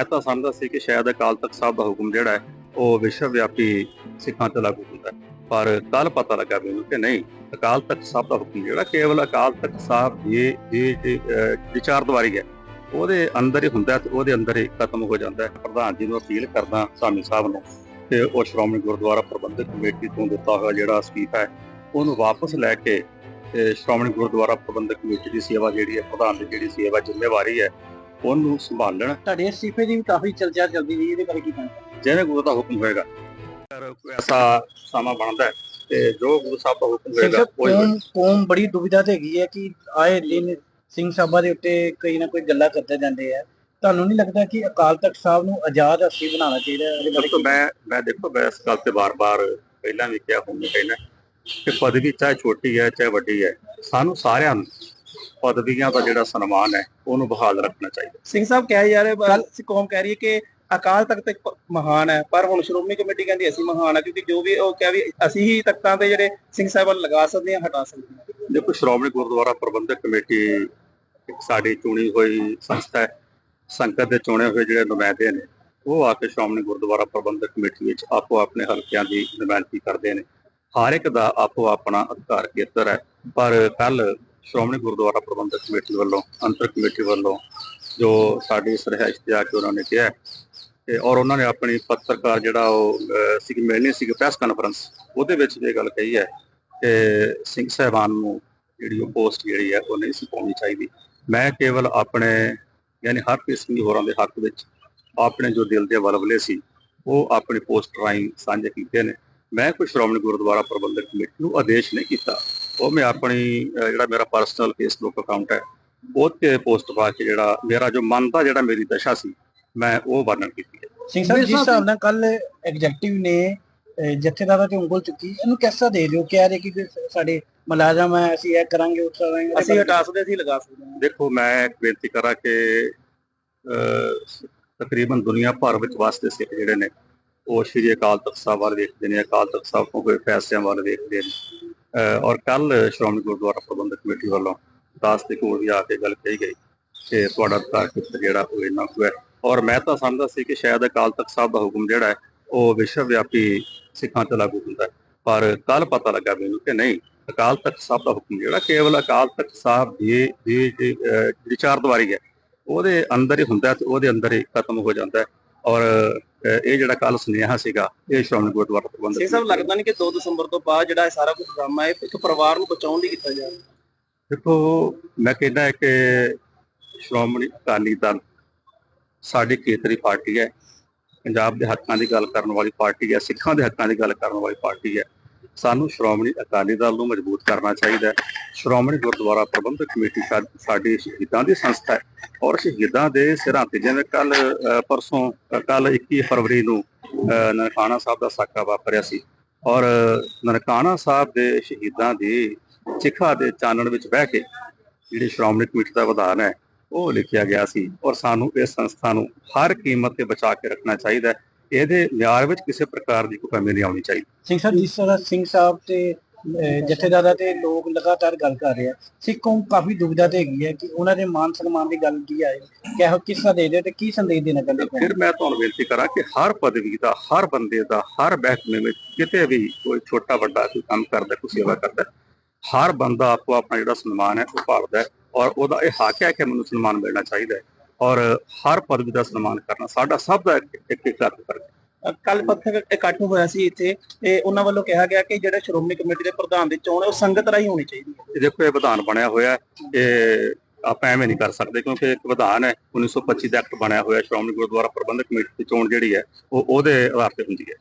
ਮੈਂ ਤਾਂ ਸਮਝਦਾ ਸੀ ਕਿ ਸ਼ਾਇਦ ਅਕਾਲ ਤਖਤ ਸਾਹਿਬ ਦਾ ਹੁਕਮ ਜਿਹੜਾ ਹੈ, ਉਹ ਵਿਸ਼ਵ ਵਿਆਪੀ ਸਿੱਖਾਂ ਤੇ ਲਾਗੂ ਹੁੰਦਾ ਪਰ ਕੱਲ ਪਤਾ ਲੱਗਾ ਮੈਨੂੰ ਕਿ ਨਹੀਂ, ਅਕਾਲ ਤਖਤ ਸਾਹਿਬ ਦਾ ਹੁਕਮ ਜਿਹੜਾ ਕੇਵਲ ਅਕਾਲ ਤਖਤ ਸਾਹਿਬ ਦੀ ਦੀ ਵਿਚਾਰ ਦੁਆਰੀ ਹੈ। ਉਹਦੇ ਅੰਦਰ ਹੀ ਹੁੰਦਾ ਤੇ ਉਹਦੇ ਅੰਦਰ ਹੀ ਖਤਮ ਹੋ ਜਾਂਦਾ ਹੈ। ਪ੍ਰਧਾਨ ਜੀ ਨੂੰ ਅਪੀਲ ਕਰਦਾ ਸਾਮੀ ਸਾਹਿਬ ਨੂੰ ਕਿ ਉਹ ਸ਼੍ਰੋਮਣੀ ਗੁਰਦੁਆਰਾ ਪ੍ਰਬੰਧਕ ਕਮੇਟੀ ਤੋਂ ਦਿੱਤਾ ਹੋਇਆ ਜਿਹੜਾ ਅਸਤੀਫਾ ਹੈ, ਉਹਨੂੰ ਵਾਪਸ ਲੈ ਕੇ ਸ਼੍ਰੋਮਣੀ ਗੁਰਦੁਆਰਾ ਪ੍ਰਬੰਧਕ ਕਮੇਟੀ ਦੀ ਸੇਵਾ ਜਿਹੜੀ ਹੈ, ਪ੍ਰਧਾਨ ਦੀ ਜਿਹੜੀ ਸੇਵਾ ਜ਼ਿੰਮੇਵਾਰੀ ਹੈ ਉਹਨੂੰ ਸੰਭਾਲਣ ਤੁਹਾਡੇ ਅਸਤੀਫੇ ਦੀ ਵੀ ਕਾਫੀ ਚਰਚਾ ਚੱਲਦੀ ਰਹੀ ਇਹਦੇ ਬਾਰੇ ਕੀ ਕਹਿਣਾ ਜਿਵੇਂ ਗੁਰੂ ਦਾ ਹੁਕਮ ਹੋਏਗਾ ਅਗਰ ਕੋਈ ਐਸਾ ਸਮਾਂ ਬਣਦਾ ਹੈ ਤੇ ਜੋ ਗੁਰੂ ਸਾਹਿਬ ਦਾ ਹੁਕਮ ਹੋਏਗਾ ਹੋਏਗਾ। ਕੌਮ ਬੜੀ ਦੁਵਿਧਾ ਤੇ ਹੈਗੀ ਹੈ ਕਿ ਆਏ ਦਿਨ ਸਿੰਘ ਸਾਹਿਬਾਂ ਦੇ ਉੱਤੇ ਕਈ ਨਾ ਕੋਈ ਗੱਲਾਂ ਕਰਦੇ ਜਾਂਦੇ ਆ ਤੁਹਾਨੂੰ ਨਹੀਂ ਲੱਗਦਾ ਕਿ ਅਕਾਲ ਤਖਤ ਸਾਹਿਬ ਨੂੰ ਆਜ਼ਾਦ ਹਸਤੀ ਬਣਾਉਣਾ ਚਾਹੀਦਾ ਹੈ? ਇਹਦੇ ਬਾਰੇ ਮੈਂ ਮੈਂ ਦੇਖੋ ਮੈਂ ਇਸ ਗੱਲ ਤੇ ਬਾਰ-ਬਾਰ ਪਹਿਲਾਂ ਵੀ ਕਿਹਾ ਹੁਣ ਵੀ ਕਹਿਣਾ ਕਿ ਪਦਵੀ ਚਾਹੇ ਛੋਟੀ ਹੈ ਚਾਹੇ ਵੱਡੀ ਹੈ ਸਾਨੂੰ ਸਾਰਿਆਂ ਨੂੰ ਪਦਵੀਆਂ ਦਾ ਜਿਹੜਾ ਸਨਮਾਨ ਹੈ ਉਹਨੂੰ ਬਹਾਲ ਰੱਖਣਾ ਚਾਹੀਦਾ। ਸਿੰਘ ਸਾਹਿਬ ਕਹਿ ਜਾ ਰਹੇ ਕੱਲ ਕੌਮ ਕਹਿ ਰਹੀ ਹੈ ਕਿ ਅਕਾਲ ਤਖਤ ਇੱਕ ਮਹਾਨ ਹੈ ਪਰ ਹੁਣ ਸ਼੍ਰੋਮਣੀ ਕਮੇਟੀ ਕਹਿੰਦੀ ਅਸੀਂ ਮਹਾਨ ਹੈ ਕਿਉਂਕਿ ਜੋ ਵੀ ਉਹ ਕਿਹਾ ਵੀ ਅਸੀਂ ਹੀ ਤਖਤਾਂ ਤੇ ਜਿਹੜੇ ਸਿੰਘ ਸਾਹਿਬਾਨ ਲਗਾ ਸਕਦੇ ਹਾਂ ਹਟਾ ਸਕਦੇ ਹਾਂ। ਦੇਖੋ ਸ਼੍ਰੋਮਣੀ ਗੁਰਦੁਆਰਾ ਪ੍ਰਬੰਧਕ ਕਮੇਟੀ ਇੱਕ ਸਾਡੀ ਚੁਣੀ ਹੋਈ ਸੰਸਥਾ ਹੈ ਸੰਗਤ ਦੇ ਚੁਣੇ ਹੋਏ ਜਿਹੜੇ ਨੁਮਾਇੰਦੇ ਨੇ ਉਹ ਆ ਕੇ ਸ਼੍ਰੋਮਣੀ ਗੁਰਦੁਆਰਾ ਪ੍ਰਬੰਧਕ ਕਮੇਟੀ ਵਿੱਚ ਆਪੋ ਆਪਣੇ ਹਲਕਿਆਂ ਦੀ ਨੁਮਾਇੰਦਗੀ ਕਰਦੇ ਨੇ। ਹਰ ਇੱਕ ਦਾ ਆਪੋ ਆਪਣਾ ਅਧਿਕਾਰ ਖੇਤਰ ਹੈ ਪਰ ਕੱਲ ਸ਼੍ਰੋਮਣੀ ਗੁਰਦੁਆਰਾ ਪ੍ਰਬੰਧਕ ਕਮੇਟੀ ਵੱਲੋਂ ਅੰਤਰ ਕਮੇਟੀ ਵੱਲੋਂ ਜੋ ਸਾਡੀ ਸਰਹਾਇਸ਼ ਤੇ ਆ ਕੇ ਉਹਨਾਂ ਨੇ ਕਿਹਾ ਹੈ ਤੇ ਔਰ ਉਹਨਾਂ ਨੇ ਆਪਣੀ ਪੱਤਰਕਾਰ ਜਿਹੜਾ ਉਹ ਅਹ, ਸੀ ਮਿਲਣੀ ਸੀ ਪ੍ਰੈਸ ਕਾਨਫਰੰਸ ਉਹਦੇ ਵਿੱਚ ਇਹ ਗੱਲ ਕਹੀ ਹੈ ਕਿ ਸਿੰਘ ਸਾਹਿਬਾਨ ਨੂੰ ਜਿਹੜੀ ਉਹ ਪੋਸਟ ਜਿਹੜੀ ਹੈ ਉਹ ਨਹੀਂ ਸੀ ਪਾਉਣੀ ਚਾਹੀਦੀ। ਮੈਂ ਕੇਵਲ ਆਪਣੇ ਯਾਨੀ ਹਰਪ੍ਰੀਤ ਸਿੰਘ ਹੋਰਾਂ ਦੇ ਹੱਕ ਵਿੱਚ ਆਪਣੇ ਜੋ ਦਿਲ ਦੇ ਵਲਵਲੇ ਸੀ ਉਹ ਆਪਣੀ ਪੋਸਟ ਰਾਹੀਂ ਸਾਂਝੇ ਕੀਤੇ ਨੇ। ਮੈਂ ਕੋਈ ਸ਼੍ਰੋਮਣੀ ਗੁਰਦੁਆਰਾ ਪ੍ਰਬੰਧਕ ਕਮੇਟੀ ਨੂੰ ਆਦੇਸ਼ ਨਹੀਂ ਕੀਤਾ। ਉਹ ਮੈਂ ਆਪਣੀ ਜਿਹੜਾ ਮੇਰਾ ਪਰਸਨਲ ਫੇਸਬੁੱਕ ਅਕਾਊਂਟ ਹੈ ਉਹ ਤੇ ਪੋਸਟ ਪਾ ਕੇ ਜਿਹੜਾ ਮੇਰਾ ਜੋ ਮਨ ਦਾ ਜਿਹੜਾ ਮੇਰੀ ਦਸ਼ਾ ਸੀ ਮੈਂ ਉਹ ਵਰਣਨ ਕੀਤੀ ਹੈ। ਸਿੰਘ ਸਾਹਿਬ ਜਿਸ ਹਿਸਾਬ ਨਾਲ ਕੱਲ ਐਗਜ਼ੈਕਟਿਵ ਨੇ ਜਥੇਦਾਰਾਂ ਤੇ ਉਂਗਲ ਚੁੱਕੀ ਇਹਨੂੰ ਕਿਸਾ ਦੇ ਦਿਓ ਕਹਿ ਰਹੇ ਕਿ ਸਾਡੇ ਮੁਲਾਜ਼ਮ ਹੈ ਅਸੀਂ ਇਹ ਕਰਾਂਗੇ ਉਹ ਕਰਾਂਗੇ। ਅਸੀਂ ਹਟਾ ਸਕਦੇ ਅਸੀਂ ਲਗਾ ਸਕਦੇ ਦੇਖੋ ਮੈਂ ਇੱਕ ਬੇਨਤੀ ਕਰਾਂ ਕਿ ਤਕਰੀਬਨ ਦੁਨੀਆ ਭਰ ਵਿੱਚ ਵਸਦੇ ਸਿੱਖ ਜਿਹੜੇ ਨੇ ਉਹ ਸ਼੍ਰੀ ਅਕਾਲ ਤਖਤ ਸਾਹਿਬ ਵੱਲ ਵੇਖਦੇ ਨੇ ਅਕਾਲ ਤਖਤ ਸਾਹਿਬ ਤੋਂ ਹੋਏ ਫੈਸਲਿਆਂ ਵੱਲ ਵੇਖਦੇ ਨੇ। ਔਰ ਕੱਲ ਸ਼੍ਰੋਮਣੀ ਗੁਰਦੁਆਰਾ ਪ੍ਰਬੰਧਕ ਕਮੇਟੀ ਵੱਲੋਂ ਦਾਸ ਦੇ ਕੋਲ ਵੀ ਆ ਕੇ ਗੱਲ ਕਹੀ ਗਈ ਕਿ ਤੁਹਾਡਾ ਅਧਿਕਾਰ ਖੇਤਰ ਜਿਹੜਾ ਉਹ ਇੰਨਾ ਕੁ ਹੈ। ਔਰ ਮੈਂ ਤਾਂ ਸਮਝਦਾ ਸੀ ਕਿ ਸ਼ਾਇਦ ਅਕਾਲ ਤਖਤ ਸਾਹਿਬ ਦਾ ਹੁਕਮ ਜਿਹੜਾ ਹੈ ਉਹ ਵਿਸ਼ਵ ਵਿਆਪੀ ਸਿੱਖਾਂ ਤੇ ਲਾਗੂ ਹੁੰਦਾ ਹੈ। ਪਰ ਕੱਲ ਪਤਾ ਲੱਗਾ ਮੈਨੂੰ ਕਿ ਨਹੀਂ ਅਕਾਲ ਤਖਤ ਸਾਹਿਬ ਦਾ ਹੁਕਮ ਜਿਹੜਾ ਕੇਵਲ ਅਕਾਲ ਤਖਤ ਸਾਹਿਬ ਦੀ ਦੀ ਦੀ, ਅਹ, ਜਿਹੜੀ ਚਾਰ ਦੀਵਾਰੀ ਹੈ। ਉਹਦੇ ਅੰਦਰ ਹੀ ਹੁੰਦਾ ਹੈ ਤੇ ਉਹਦੇ ਅੰਦਰ ਹੀ ਖਤਮ ਹੋ ਜਾਂਦਾ ਔਰ ਇਹ ਜਿਹੜਾ ਕੱਲ ਸੁਨੇਹਾ ਸੀਗਾ ਇਹ ਸ਼੍ਰੋਮਣੀ ਗੁਰਦੁਆਰਾ ਪ੍ਰਬੰਧਕ ਸਿੰਘ ਸਾਹਿਬ ਲੱਗਦਾ ਨਹੀਂ ਕਿ 2 ਦਸੰਬਰ ਤੋਂ ਬਾਅਦ ਜਿਹੜਾ ਇਹ ਸਾਰਾ ਕੁਝ ਡਰਾਮਾ ਹੈ ਇੱਕ ਪਰਿਵਾਰ ਨੂੰ ਬਚਾਉਣ ਲਈ ਕੀਤਾ ਜਾ ਰਿਹਾ। ਦੇਖੋ ਮੈਂ ਕਹਿੰਦਾ ਕਿ ਸ਼੍ਰੋਮਣੀ ਅਕਾਲੀ ਦਲ ਸਾਡੀ ਖੇਤਰੀ ਪਾਰਟੀ ਹੈ। ਪੰਜਾਬ ਦੇ ਹੱਕਾਂ ਦੀ ਗੱਲ ਕਰਨ ਵਾਲੀ ਪਾਰਟੀ ਹੈ ਸਿੱਖਾਂ ਦੇ ਹੱਕਾਂ ਦੀ ਗੱਲ ਕਰਨ ਵਾਲੀ ਪਾਰਟੀ ਹੈ। ਸਾਨੂੰ ਸ਼੍ਰੋਮਣੀ ਅਕਾਲੀ ਦਲ ਨੂੰ ਮਜ਼ਬੂਤ ਕਰਨਾ ਚਾਹੀਦਾ ਹੈ। ਸ਼੍ਰੋਮਣੀ ਗੁਰਦੁਆਰਾ ਪ੍ਰਬੰਧਕ ਕਮੇਟੀ ਸਾ- ਸਾਡੀ ਸ਼ਹੀਦਾਂ ਦੀ ਸੰਸਥਾ ਹੈ ਔਰ ਸ਼ਹੀਦਾਂ ਦੇ ਸਿਰਾਂ ਤੇ ਜਿਵੇਂ ਕੱਲ ਪਰਸੋਂ ਕੱਲ 21 ਫਰਵਰੀ ਨੂੰ ਨਨਕਾਣਾ ਸਾਹਿਬ ਦਾ ਸਾਕਾ ਵਾਪਰਿਆ ਸੀ ਔਰ ਨਨਕਾਣਾ ਸਾਹਿਬ ਦੇ ਸ਼ਹੀਦਾਂ ਦੀ ਚਿਖਾ ਦੇ ਚਾਨਣ ਵਿੱਚ ਬਹਿ ਕੇ ਜਿਹੜੀ ਸ਼੍ਰੋਮਣੀ ਕਮੇਟੀ ਦਾ ਵਿਧਾਨ ਹੈ ਉਹ ਲਿਖਿਆ ਗਿਆ ਸੀ ਔਰ ਸਾਨੂੰ ਇਸ ਸੰਸਥਾ ਨੂੰ ਹਰ ਕੀਮਤ ਤੇ ਬਚਾ ਕੇ ਰੱਖਣਾ ਚਾਹੀਦਾ ਹੈ। ਇਹਦੇ ਮਿਆਰ ਵਿੱਚ ਕਿਸੇ ਪ੍ਰਕਾਰ ਦੀ ਕੋਈ ਕਮੀ ਨਹੀਂ ਆਉਣੀ ਚਾਹੀਦੀ। ਸਿੰਘ ਸਾਹਿਬ ਜਿਸ ਤਰ੍ਹਾਂ ਸਿੰਘ ਸਾਹਿਬ ਤੇ ਜਥੇਦਾਰਾਂ ਤੇ ਲੋਕ ਲਗਾਤਾਰ ਗੱਲ ਕਰ ਰਹੇ ਆ ਸਿੱਖ ਕਾਫੀ ਦੁਬਿਧਾ ਤੇ ਹੈਗੀ ਹੈ ਕਿ ਉਹਨਾਂ ਦੇ ਮਾਨ ਸਨਮਾਨ ਦੀ ਗੱਲ ਕੀ ਆਏ ਕਿਹੋ ਕਿਸਾ ਦੇ ਦਿਓ ਤੇ ਕੀ ਸੰਦੇਸ਼ ਦੇਣਾ ਚਾਹੁੰਦੇ ਹੋ ਫਿਰ ਮੈਂ ਤੁਹਾਨੂੰ ਬੇਨਤੀ ਕਰਾਂ ਕਿ ਹਰ ਪਦਵੀ ਦਾ ਹਰ ਬੰਦੇ ਦਾ ਹਰ ਮਹਿਕਮੇ ਵਿੱਚ ਕਿਤੇ ਵੀ ਕੋਈ ਛੋਟਾ ਵੱਡਾ ਕੋਈ ਕੰਮ ਕਰਦਾ ਕੋਈ ਸੇਵਾ ਕਰਦਾ ਹਰ ਬੰਦਾ ਆਪੋ ਆਪਣਾ ਜਿਹੜਾ ਸਨਮਾਨ ਹੈ ਉਹ ਭਾਲਦਾ ਔਰ ਉਹਦਾ ਇਹ ਹੱਕ ਹੈ ਕਿ ਮੈਨੂੰ ਸਨਮਾਨ ਮਿਲਣਾ ਚਾਹੀਦਾ ਹੈ। ਔਰ ਹਰ ਪਦਵੀ ਦਾ ਸਨਮਾਨ ਕਰਨਾ ਸਾਡਾ ਸਭ ਦਾ ਇੱਕ ਇੱਕ ਹੈ। ਕੱਲ ਪੱਥਰ ਇਕੱਠ ਹੋਇਆ ਸੀ ਇੱਥੇ ਤੇ ਉਹਨਾਂ ਵੱਲੋਂ ਕਿਹਾ ਗਿਆ ਕਿ ਜਿਹੜੇ ਸ਼੍ਰੋਮਣੀ ਕਮੇਟੀ ਦੇ ਪ੍ਰਧਾਨ ਦੀ ਚੋਣ ਹੈ ਉਹ ਸੰਗਤ ਰਾਹੀਂ ਹੋਣੀ ਚਾਹੀਦੀ ਹੈ। ਦੇਖੋ ਇਹ ਵਿਧਾਨ ਬਣਿਆ ਹੋਇਆ ਹੈ। ਇਹ ਆਪਾਂ ਐਵੇਂ ਨਹੀਂ ਕਰ ਸਕਦੇ ਕਿਉਂਕਿ ਇੱਕ ਵਿਧਾਨ ਹੈ। 1925 ਦਾ ਐਕਟ ਬਣਿਆ ਹੋਇਆ ਸ਼੍ਰੋਮਣੀ ਗੁਰਦੁਆਰਾ ਪ੍ਰਬੰਧਕ ਕਮੇਟੀ ਦੀ ਚੋਣ ਜਿਹੜੀ ਹੈ ਉਹ ਉਹਦੇ ਆਧਾਰ ਤੇ ਹੁੰਦੀ ਹੈ।